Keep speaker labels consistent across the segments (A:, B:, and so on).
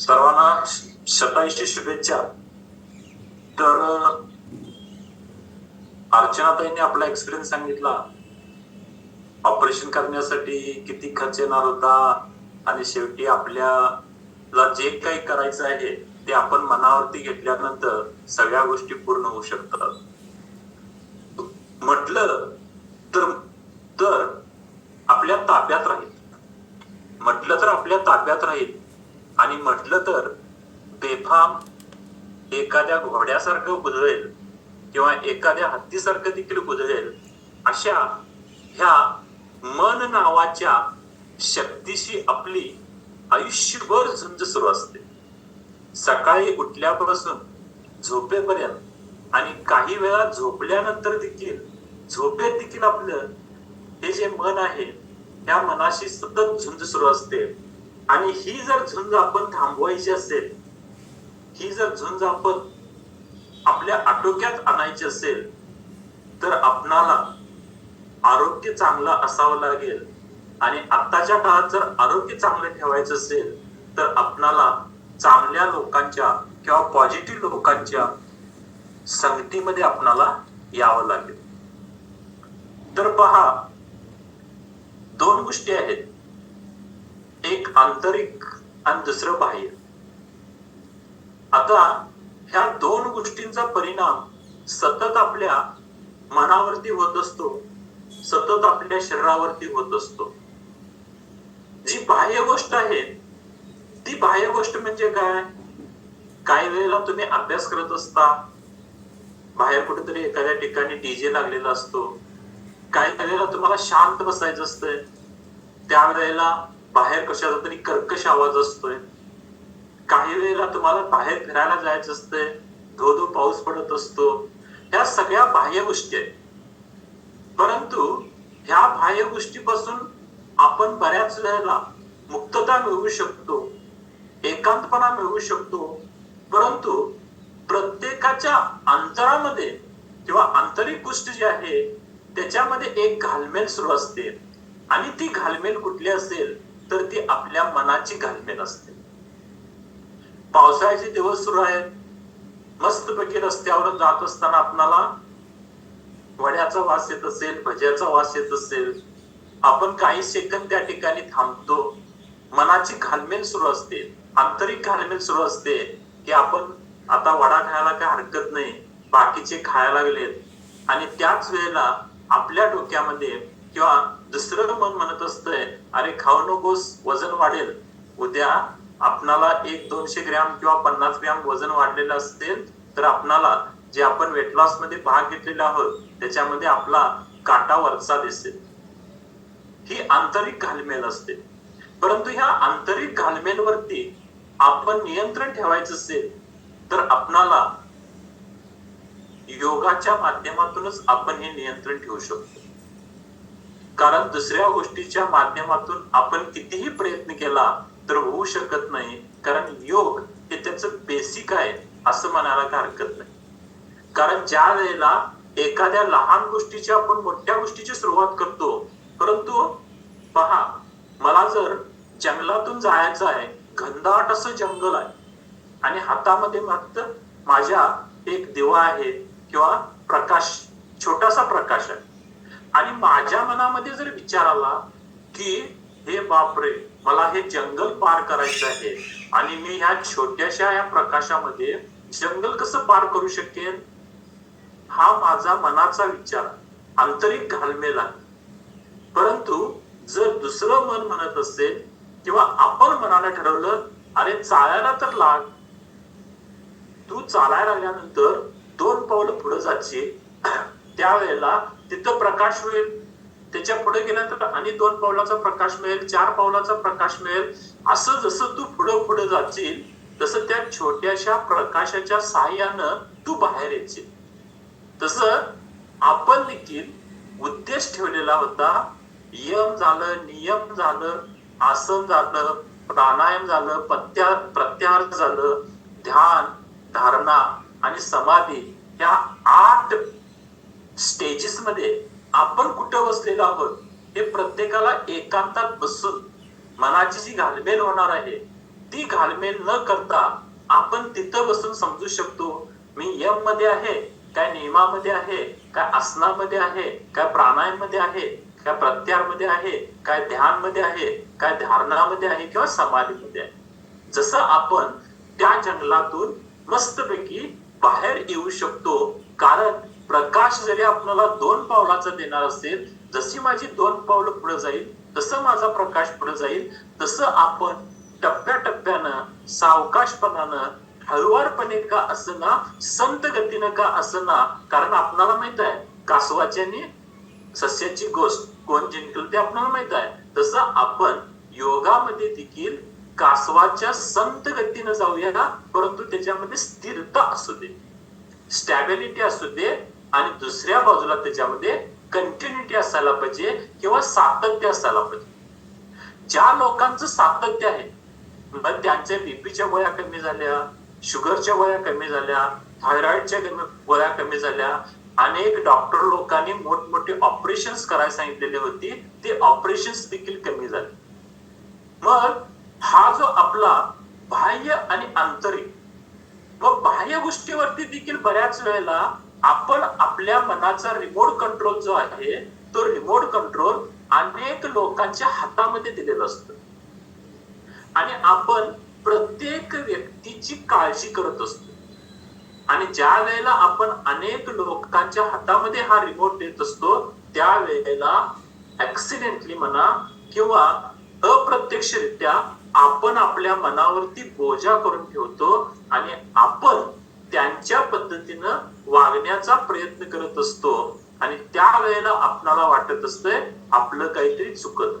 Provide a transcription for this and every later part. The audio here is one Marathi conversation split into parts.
A: सर्वांना शतांशी शुभेच्छा. तर अर्चनाताईंनी आपला एक्सपिरियन्स सांगितला. ऑपरेशन करण्यासाठी किती खर्च येणार होता? आणि शेवटी आपल्याला जे काही करायचं आहे ते आपण मनावरती घेतल्यानंतर सगळ्या गोष्टी पूर्ण होऊ शकतात. म्हटलं तर तर आपल्या ताब्यात राहील. म्हटलं तर आपल्या ताब्यात राहील. आणि म्हटलं तर बेफाम एखाद्या घोड्यासारखं बुजवेल किंवा एखाद्या हत्तीसारखं देखील बुजवेल अशा ह्या मन नावाच्या शक्तीशी आपली आयुष्यभर झुंज सुरू असते. सकाळी उठल्यापासून झोपेपर्यंत आणि काही वेळा झोपल्यानंतर देखील झोपेत देखील आपलं हे जे मन आहे त्या मनाशी सतत झुंज सुरू असते. आणि ही जर झुंज आपण थांबवायची असेल ही जर झुंज आपण आपल्या आटोक्यात आणायची असेल तर आपणाला आरोग्य चांगलं असावं लागेल. आणि आत्ताच्या काळात जर आरोग्य चांगलं ठेवायचं असेल तर आपणाला चांगल्या लोकांच्या किंवा पॉझिटिव्ह लोकांच्या संगतीमध्ये आपणाला यावं लागेल. तर पहा दोन गोष्टी आहेत. एक आंतरिक आणि दुसरं बाह्य. आता ह्या दोन गोष्टींचा परिणाम सतत आपल्या मनावरती होत असतो सतत आपल्या शरीरावरती होत असतो. जी बाह्य गोष्ट आहे ती बाह्य गोष्ट म्हणजे काय? काही वेळेला तुम्ही अभ्यास करत असता बाहेर कुठेतरी एखाद्या ठिकाणी डीजे लागलेला असतो काही वेळेला तुम्हाला शांत बसायचं असतं त्यावेळेला बाहेर कशाचा तरी कर्कश आवाज असतोय. काही वेळेला तुम्हाला बाहेर फिरायला जायचं असतंय. धो धो पाऊस पडत असतो. ह्या सगळ्या बाह्य गोष्टी आहेत. परंतु ह्या बाह्य गोष्टीपासून आपण बऱ्याच वेळेला मुक्तता मिळवू शकतो. एकांतपणा मिळवू शकतो. परंतु प्रत्येकाच्या अंतरामध्ये किंवा आंतरिक गोष्ट जी आहे त्याच्यामध्ये एक घालमेल सुरू असते. आणि ती घालमेल कुठली असेल? तर ती आपल्या मनाची घालमेल असते. पावसाळ्याचे दिवस सुरू आहेत. मस्तपैकी रस्त्यावर जात असताना आपणाला वड्याचा वास येत असेल भज्याचा वास येत असेल. आपण काही सेकंद त्या ठिकाणी थांबतो. मनाची घालमेल सुरू असते. आंतरिक घालमेल सुरू असते की आपण आता वडा खायला काय हरकत नाही बाकीचे खायला लागलेत. आणि त्याच वेळेला आपल्या डोक्यामध्ये किंवा दुसरं मन म्हणत असतंय अरे खाऊ नकोस वजन वाढेल. उद्या आपणाला एक दोनशे ग्रॅम किंवा पन्नास ग्रॅम वजन वाढलेलं असेल तर आपणाला जे आपण वेट लॉसमध्ये भाग घेतलेला आहोत त्याच्यामध्ये आपला काटा वरचा दिसेल. ही आंतरिक घालमेल असते. परंतु ह्या आंतरिक घालमेलवरती आपण नियंत्रण ठेवायचं असेल तर आपणाला योगाच्या माध्यमातूनच आपण हे नियंत्रण ठेवू शकतो. कारण दुसऱ्या गोष्टीच्या माध्यमातून आपण कितीही प्रयत्न केला तर होऊ शकत नाही. कारण योग हे त्याचं बेसिक आहे असं म्हणायला काय हरकत नाही. कारण ज्या वेळेला एखाद्या लहान गोष्टीची आपण मोठ्या गोष्टीची सुरुवात करतो परंतु पहा मला जर जंगलातून जायचं आहे घनदाट असं जंगल आहे आणि हातामध्ये मात्र माझ्या एक दिवा आहे किंवा प्रकाश छोटासा प्रकाश आहे आणि माझ्या मनामध्ये जर विचार आला की हे बापरे मला हे जंगल पार करायचं आहे आणि मी ह्या छोट्याशा या प्रकाशामध्ये जंगल कसं पार करू शकेन? हा माझा मनाचा विचार आंतरिक घालमेल आहे. परंतु जर दुसरं मन म्हणत असेल किंवा आपण मनाला ठरवलं अरे चालायला तर लाग. तू चालायला लागल्यानंतर दोन पावलं पुढे जायची त्यावेळेला तिथं प्रकाश होईल त्याच्या पुढे गेल्यानंतर आणि दोन पावलाचा प्रकाश मिळेल चार पावलाचा प्रकाश मिळेल. असं जसं तू पुढं पुढे जाशील तसं त्या छोट्याशा प्रकाशाच्या सहाय्यानं तू बाहेर येशील. तस आपण देखील उद्देश ठेवलेला होता यम झालं नियम झालं आसन झालं प्राणायाम झालं प्रत्या प्रत्याहार झालं ध्यान धारणा आणि समाधी या आठ स्टेजेस मध्ये आपण कुठं बसलेलो आहोत हे प्रत्येकाला एकांतात बसून मनाची जी घालमेल होणार आहे ती घालमेल न करता आपण तिथं बसून समजू शकतो मी यममध्ये आहे काय नियमामध्ये आहे काय आसनामध्ये आहे काय प्राणायाममध्ये आहे काय प्रत्यारमध्ये आहे काय ध्यानमध्ये आहे काय धारणामध्ये आहे किंवा समाधीमध्ये आहे. जसं आपण त्या जंगलातून मस्तपैकी बाहेर येऊ शकतो कारण प्रकाश जरी आपल्याला दोन पावलाचा देणार असेल जशी माझी दोन पावलं पुढे जाईल तसं माझा प्रकाश पुढे जाईल तसं आपण टप्प्याटप्प्यानं सावकाशपणानं हळुवारपणे का असना संत गतीनं का असना कारण आपणाला माहीत आहे कासवाच्याने सस्याची गोष्ट कोण जिंकल ते आपल्याला माहीत आहे. तसं आपण योगामध्ये देखील कासवाच्या संत गतीनं जाऊया परंतु त्याच्यामध्ये स्थिरता असू दे. स्टॅबिलिटी असू दे आणि दुसऱ्या बाजूला त्याच्यामध्ये कंटिन्युटी असायला पाहिजे किंवा सातत्य असायला पाहिजे. ज्या लोकांचं सातत्य आहे मग त्यांच्या बीपीच्या वया कमी झाल्या शुगरच्या वया कमी झाल्या थायरॉइडच्या वया कमी झाल्या अनेक डॉक्टर लोकांनी मोठमोठे ऑपरेशन्स करायला सांगितलेले होते ते ऑपरेशन्स देखील कमी झाले. मग हा जो आपला बाह्य आणि आंतरिक व बाह्य गोष्टीवरती देखील बऱ्याच वेळेला आपण आपल्या मनाचा रिमोट कंट्रोल जो आहे तो रिमोट कंट्रोल अनेक लोकांच्या हातामध्ये दिलेला असतो. आणि आपण प्रत्येक व्यक्तीची काळजी करत असतो. आणि ज्या वेळेला आपण अनेक लोकांच्या हातामध्ये हा रिमोट देत असतो त्या वेळेला ऍक्सिडेंटली म्हणा किंवा अप्रत्यक्षरित्या आपण आपल्या मनावरती बोजा करून ठेवतो आणि आपण त्यांच्या पद्धतीनं वागण्याचा प्रयत्न करत असतो. आणि त्या वेळेला आपणाला वाटत असतंय आपलं काहीतरी चुकत.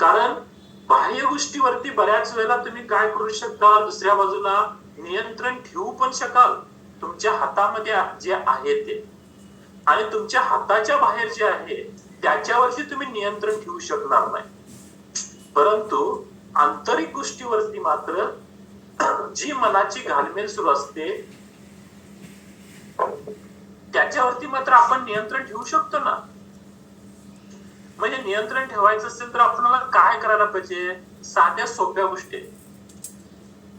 A: कारण बाह्य गोष्टीवरती बऱ्याच वेळेला तुम्ही काय करू शकता दुसऱ्या बाजूला नियंत्रण ठेवू पण शकाल. तुमच्या हातामध्ये जे आहे ते. आणि तुमच्या हाताच्या बाहेर जे आहे त्याच्यावरती तुम्ही नियंत्रण ठेवू शकणार नाही. परंतु आंतरिक गोष्टीवरती मात्र जी मनाची घालमेल सुरू असते त्याच्यावरती मात्र आपण नियंत्रण ठेवू शकतो ना? म्हणजे नियंत्रण ठेवायचं असेल तर आपल्याला काय करायला पाहिजे? साध्या सोप्या गोष्टी.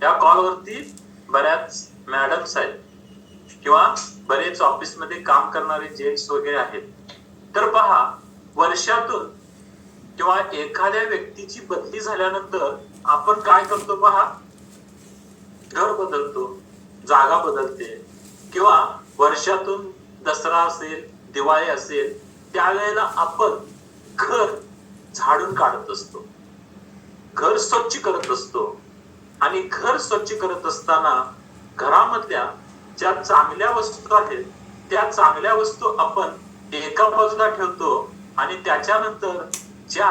A: या कॉलवरती बऱ्याच मॅडम्स आहेत किंवा बरेच ऑफिसमध्ये काम करणारे जेंट्स वगैरे आहेत. तर पहा वर्षातून किंवा एखाद्या व्यक्तीची बदली झाल्यानंतर आपण काय करतो पहा? घर बदलतो जागा बदलते. किंवा वर्षातून दसरा असेल दिवाळी असेल त्यावेळेला आपण घर झाडून काढत असतो. घर स्वच्छ करत असतो. आणि घर स्वच्छ करत असताना घरामधल्या ज्या चांगल्या वस्तू आहेत त्या चांगल्या वस्तू आपण एका बाजूला ठेवतो आणि त्याच्यानंतर ज्या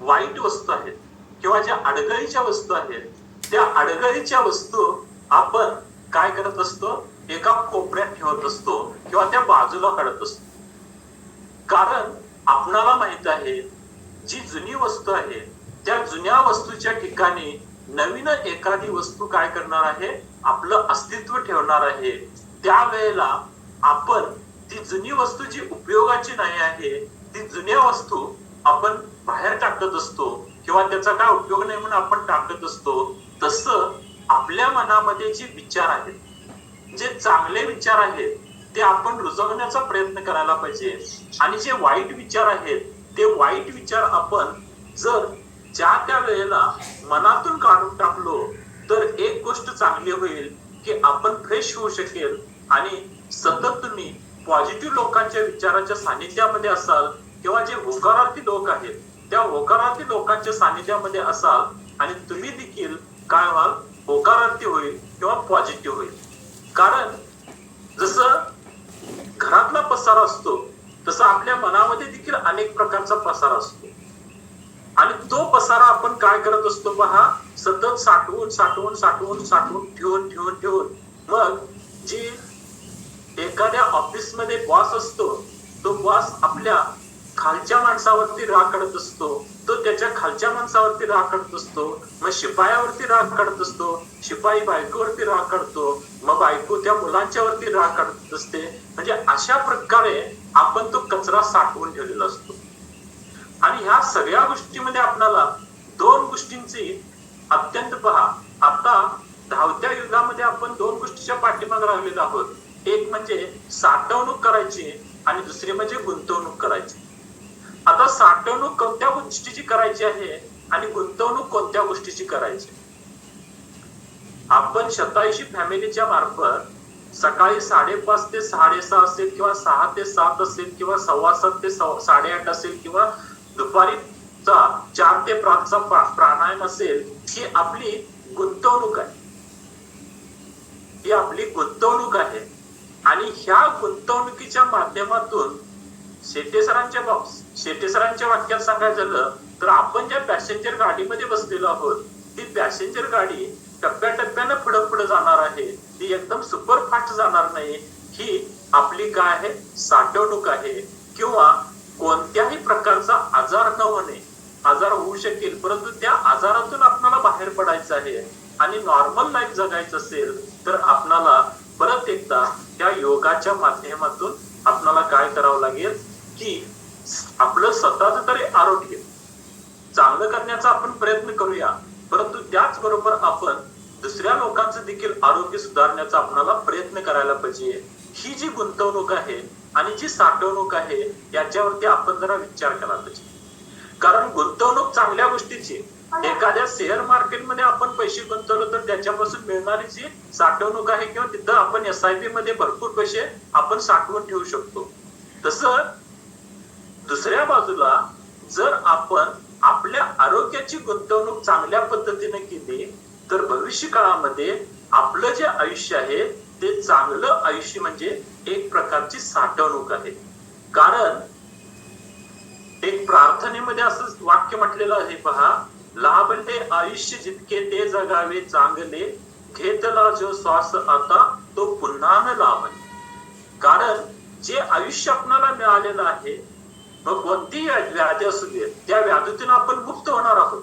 A: वाईट वस्तू आहेत किंवा ज्या अडगळीच्या वस्तू आहेत त्या अडगळीच्या वस्तू आपण काय करत असतो? एका कोपऱ्यात ठेवत असतो किंवा त्या बाजूला काढत असतो. कारण आपणाला माहीत आहे जी जुनी वस्तू आहे त्या जुन्या वस्तूच्या ठिकाणी नवीन एखादी वस्तू काय करणार आहे? आपलं अस्तित्व ठेवणार आहे. त्यावेळेला आपण ती जुनी वस्तू जी उपयोगाची नाही आहे ती जुन्या वस्तू आपण बाहेर टाकत असतो. किंवा त्याचा काय उपयोग नाही म्हणून आपण टाकत असतो तसं आपल्या मनामध्ये जे विचार आहेत जे चांगले विचार आहेत ते आपण रुजवण्याचा प्रयत्न करायला पाहिजे. आणि जे वाईट विचार आहेत ते वाईट विचार आपण जर ज्या त्या वेळेला मनातून काढून टाकलो तर एक गोष्ट चांगली होईल की आपण फ्रेश होऊ शकेल. आणि सतत तुम्ही पॉझिटिव्ह लोकांच्या विचाराच्या सानिध्यामध्ये असाल किंवा जे होकारार्थी लोक आहेत त्या होकारार्थी लोकांच्या सानिध्यामध्ये असाल आणि तुम्ही देखील काय व्हाल? होकारार्थी होईल किंवा पॉझिटिव्ह होईल. कारण जसं घरातला पसारा असतो तसं आपल्या मनामध्ये देखील अनेक प्रकारचा पसारा असतो. आणि तो पसारा आपण काय करत असतो पहा? सतत साठवून साठवून साठवून साठवून ठेवून ठेवून ठेवून. मग जी एखाद्या ऑफिसमध्ये बॉस असतो तो बॉस आपल्या खालच्या माणसावरती राग काढत असतो तो त्याच्या खालच्या माणसावरती राग काढत असतो मग शिपायावरती राग काढत असतो शिपाई बायकोवरती राग काढतो मग बायको त्या मुलांच्या राग काढत असते. म्हणजे अशा प्रकारे आपण तो कचरा साठवून ठेवलेला असतो. आणि ह्या सगळ्या गोष्टीमध्ये आपल्याला दोन गोष्टींची अत्यंत पहा. आता धावत्या युगामध्ये आपण दोन गोष्टीच्या पाठीमागे राहिलेलो आहोत. एक म्हणजे साठवणूक करायची आणि दुसरी म्हणजे गुंतवणूक करायची. आता साठवणूक कोणत्या गोष्टीची करायची आहे आणि गुंतवणूक कोणत्या गोष्टीची करायची? आपण शताऐंशी फॅमिलीच्या मार्फत सकाळी साडेपाच ते साडेसहा असेल किंवा सहा ते सात असेल किंवा सव्वा सात ते साडेआठ असेल किंवा दुपारीचा चार ते पाचचा प्राणायाम असेल ही आपली गुंतवणूक आहे. ही आपली गुंतवणूक आहे. आणि ह्या गुंतवणुकीच्या माध्यमातून शेट्टे सरांच्या बाब- शेटे सरांच्या वाक्यात सांगायचं झालं तर आपण ज्या पॅसेंजर गाडीमध्ये बसलेलो आहोत ती पॅसेंजर गाडी टप्प्याटप्प्यानं पुढे पुढे जाणार आहे. ती एकदम सुपर फास्ट जाणार नाही. ही आपली काय आहे? साठवणूक आहे. किंवा कोणत्याही प्रकारचा आजार न होणे. आजार होऊ शकेल परंतु त्या आजारातून आपल्याला बाहेर पडायचं आहे. आणि नॉर्मल लाईफ जगायचं असेल तर आपणाला परत एकदा त्या योगाच्या माध्यमातून आपल्याला काय करावं लागेल? की आपलं स्वतःच तरी आरोग्य. चांगलं करण्याचा आपण प्रयत्न करूया परंतु त्याचबरोबर आपण दुसऱ्या लोकांचं देखील आरोग्य सुधारण्याचा आपणाला प्रयत्न करायला पाहिजे. ही जी गुंतवणूक आहे आणि जी साठवणूक आहे याच्यावरती आपण जरा विचार करायला पाहिजे. कारण गुंतवणूक चांगल्या गोष्टीची एखाद्या शेअर मार्केटमध्ये आपण पैसे गुंतवलो तर त्याच्यापासून मिळणारी जी साठवणूक आहे किंवा तिथं आपण एस आय पी मध्ये भरपूर पैसे आपण साठवून ठेवू शकतो. तसं दुसऱ्या बाजूला जर आपण आपल्या आरोग्याची गुंतवणूक चांगल्या पद्धतीने केली तर भविष्य काळामध्ये आपलं जे आयुष्य आहे ते चांगलं आयुष्य म्हणजे एक प्रकारची साठवणूक आहे. कारण एक प्रार्थनेमध्ये असं वाक्य म्हटलेलं आहे पहा लाभले आयुष्य जितके ते जगावे चांगले घेतला जो श्वास आता तो पुन्हा न लाभले. कारण जे आयुष्य आपणाला मिळालेलं आहे मग कोणतीही व्याधी असू दे त्या व्याधीतून आपण मुक्त होणार आहोत.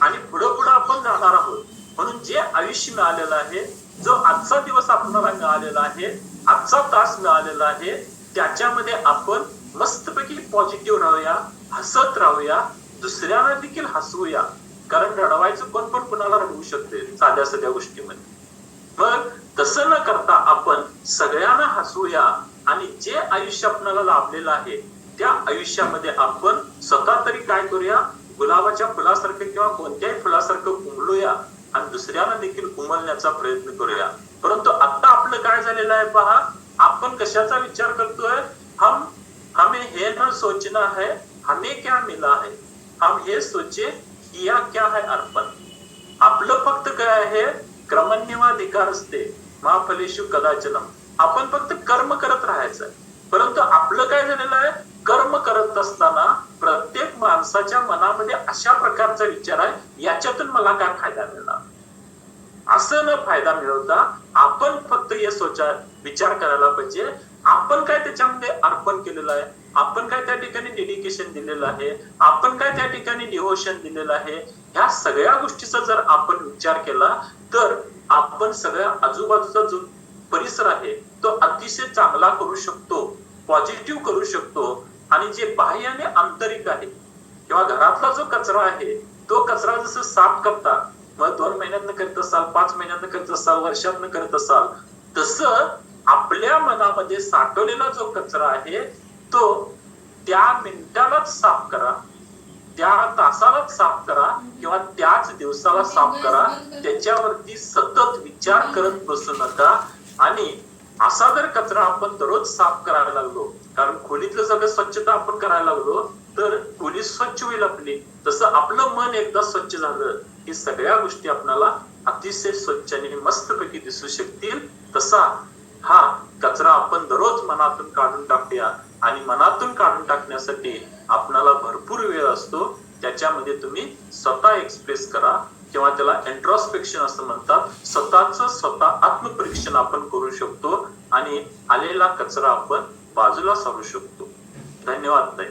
A: आणि पुढे पुढे आपण जाणार आहोत. म्हणून जे आयुष्य मिळालेलं आहे जो आजचा दिवस आपल्याला मिळालेला आहे आजचा तास मिळालेला आहे त्याच्यामध्ये आपण मस्तपैकी पॉझिटिव्ह राहूया हसत राहूया दुसऱ्यांना देखील हसवूया. कारण रडवायचं कोण पण कुणाला रडवू शकते साध्या साध्या गोष्टीमध्ये. मग तसं न करता आपण सगळ्यांना हसवूया आणि जे आयुष्य आपल्याला लाभलेलं आहे त्या आयुष्यामध्ये आपण स्वतः तरी काय करूया? गुलाबाच्या फुलासारखं किंवा कोणत्याही फुलासारखं उमलूया आणि दुसऱ्याला देखील उमलण्याचा प्रयत्न करूया. परंतु आता आपलं काय झालेलं आहे पहा आपण कशाचा विचार करतोय? हम हमें हे न सोचना है हमें क्या मिला है? हम हे सोचे किया क्या है अर्पण? आपलं फक्त काय आहे? क्रमन्यवाधिकार असते महाफलेशु कदाचनम आपण फक्त कर्म करत राहायचं परंतु आपलं काय झालेलं आहे? कर्म करत असताना प्रत्येक माणसाच्या मनामध्ये अशा प्रकारचा विचार आहे याच्यातून मला काय फायदा मिळणार? असं न फायदा मिळवता आपण फक्त हे सोचा विचार करायला पाहिजे. आपण काय त्याच्यामध्ये अर्पण केलेलं आहे? आपण काय त्या ठिकाणी डेडिकेशन दिलेलं आहे? आपण काय त्या ठिकाणी डिव्होशन दिलेलं आहे? ह्या सगळ्या गोष्टीचा जर आपण विचार केला तर आपण सगळ्या आजूबाजूचा जो परिसर आहे तो अतिशय चांगला करू शकतो पॉझिटिव्ह करू शकतो. आणि जे बाह्य आणि आंतरिक आहे किंवा घरातला जो कचरा आहे तो कचरा जसं साफ करता मग दोन महिन्यातनं करत असाल पाच महिन्यातनं करत असाल वर्षातनं करत असाल तसं आपल्या मनामध्ये साठवलेला जो कचरा आहे तो त्या मिनिटालाच साफ करा त्या तासालाच साफ करा किंवा त्याच दिवसाला साफ करा त्याच्यावरती सतत विचार करत बसू नका. आणि असा जर कचरा आपण दररोज साफ करायला लागलो कारण खोलीतलं सगळं स्वच्छता आपण करायला लागलो तर खोली स्वच्छ होईल आपली. तसं आपलं मन एकदा स्वच्छ झालं की सगळ्या गोष्टी आपल्याला अतिशय स्वच्छ आणि मस्तपैकी दिसू शकतील. तसा हा कचरा आपण दररोज मनातून काढून टाकूया. आणि मनातून काढून टाकण्यासाठी आपणाला भरपूर वेळ असतो. त्याच्यामध्ये तुम्ही स्वतः एक्सप्रेस करा. किंवा त्याला एन्ट्रॉस्पेक्शन असं म्हणतात. स्वतःच स्वतः आत्मपरीक्षण आपण करू शकतो आणि आलेला कचरा आपण बाजूला सारू शकतो. धन्यवाद ताई.